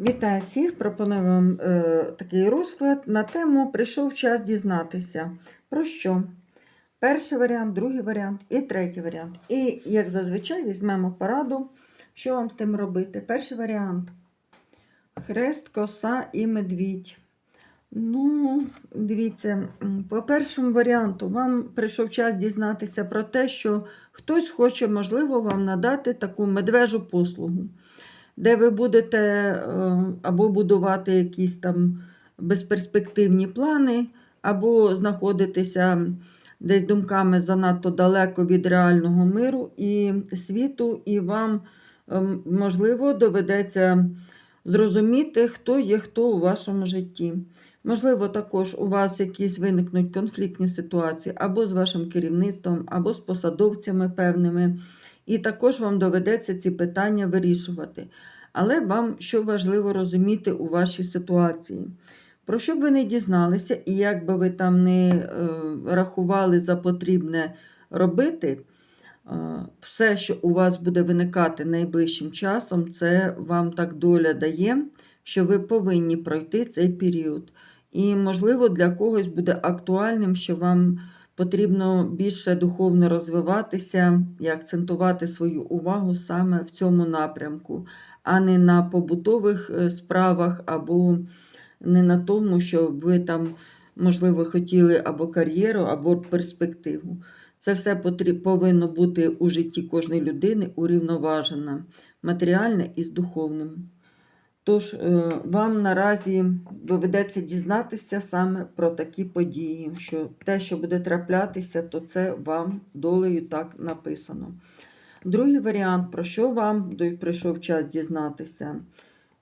Вітаю всіх! Пропоную вам е, такий розклад на тему Прийшов час дізнатися. Про що? Перший варіант, другий варіант і третій варіант. І, як зазвичай, візьмемо пораду, що вам з тим робити. Перший варіант хрест, коса і медвідь. Ну, дивіться, по першому варіанту, вам прийшов час дізнатися про те, що хтось хоче, можливо, вам надати таку медвежу послугу де ви будете е, або будувати якісь там безперспективні плани, або знаходитися десь думками занадто далеко від реального миру і світу, і вам, ем, можливо, доведеться зрозуміти, хто є хто у вашому житті. Можливо, також у вас якісь виникнуть конфліктні ситуації або з вашим керівництвом, або з посадовцями певними. І також вам доведеться ці питання вирішувати. Але вам що важливо розуміти у вашій ситуації. Про що б ви не дізналися, і як би ви там не е, рахували за потрібне робити, е, все, що у вас буде виникати найближчим часом, це вам так доля дає, що ви повинні пройти цей період. І, можливо, для когось буде актуальним, що вам потрібно більше духовно розвиватися і акцентувати свою увагу саме в цьому напрямку, а не на побутових е, справах, або не на тому, що ви там, можливо, хотіли або кар'єру, або перспективу. Це все повинно бути у житті кожної людини урівноважено, матеріальне і з духовним. Тож е, вам наразі доведеться дізнатися саме про такі події, що те, що буде траплятися, то це вам долею так написано. Другий варіант, про що вам прийшов час дізнатися?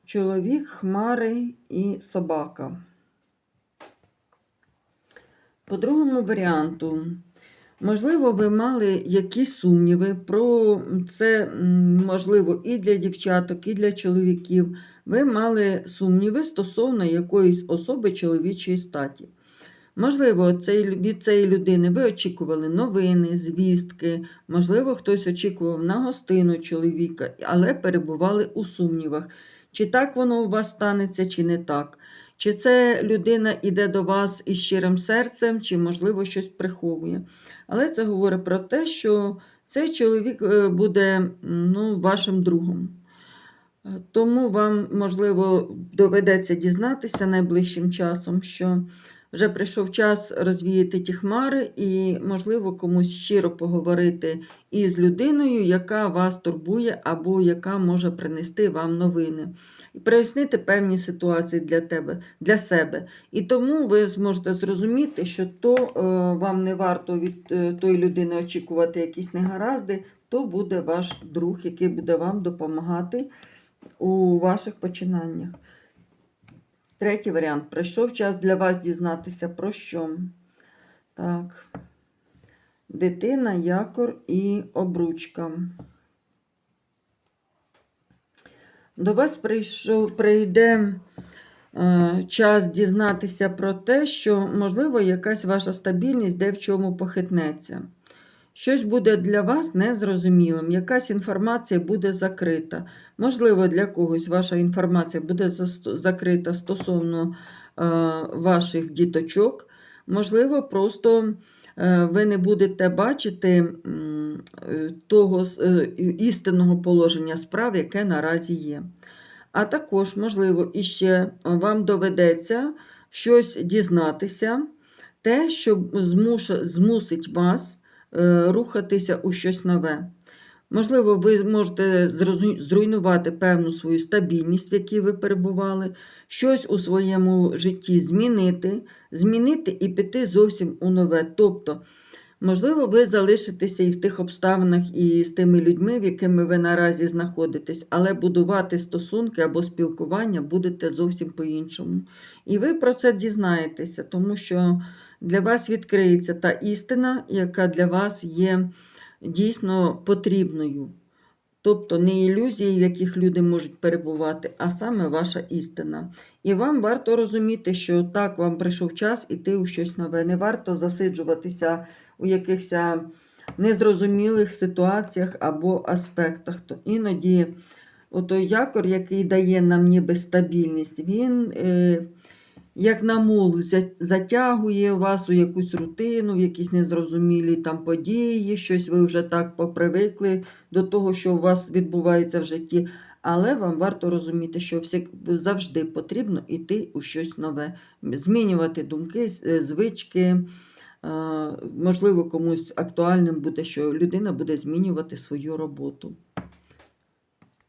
Чоловік, хмари і собака. По другому варіанту, можливо, ви мали якісь сумніви про це, можливо, і для дівчаток, і для чоловіків. Ви мали сумніви стосовно якоїсь особи чоловічої статі. Можливо, від цієї людини ви очікували новини, звістки, можливо, хтось очікував на гостину чоловіка, але перебували у сумнівах. Чи так воно у вас станеться, чи не так. Чи це людина йде до вас із щирим серцем, чи, можливо, щось приховує. Але це говорить про те, що цей чоловік е, буде ну, вашим другом. Е, Тому вам, можливо, доведеться дізнатися найближчим часом, що вже прийшов час розвіяти ті хмари, і, можливо, комусь щиро поговорити із людиною, яка вас турбує, або яка може принести вам новини. І прояснити певні ситуації для тебе, для себе. І тому ви зможете зрозуміти, що то е, вам не варто від е, тої людини очікувати якісь негаразди, то буде ваш друг, який буде вам допомагати у ваших починаннях. Третій варіант. Прийшов час для вас дізнатися про що. Так. Дитина, якор і обручка. До вас прийшов, прийде е, час дізнатися про те, що, можливо, якась ваша стабільність де в чому похитнеться. Щось буде для вас незрозумілим, якась інформація буде закрита. Можливо, для когось ваша інформація буде закрита стосовно е, ваших діточок. Можливо, просто е, ви не будете бачити е, того істинного положення справ, яке наразі є. А також, можливо, іще вам доведеться щось дізнатися, те, що змусить вас рухатися у щось нове. Можливо, ви можете зруйнувати певну свою стабільність, в якій ви перебували, щось у своєму житті змінити, змінити і піти зовсім у нове. Тобто, можливо, ви залишитеся і в тих обставинах, і з тими людьми, в якими ви наразі знаходитесь, але будувати стосунки або спілкування будете зовсім по-іншому. І ви про це дізнаєтеся, тому що для вас відкриється та істина, яка для вас є дійсно потрібною. Тобто не ілюзії, в яких люди можуть перебувати, а саме ваша істина. І вам варто розуміти, що так вам прийшов час іти у щось нове. Не варто засиджуватися у якихось незрозумілих ситуаціях або аспектах. То іноді Отой якор, який дає нам ніби стабільність, він е, як на мул затягує вас у якусь рутину, в якісь незрозумілі там події, щось ви вже так попривикли до того, що у вас відбувається в житті. Але вам варто розуміти, що завжди потрібно йти у щось нове, змінювати думки, е, звички. Е, Можливо, комусь актуальним буде, що людина буде змінювати свою роботу.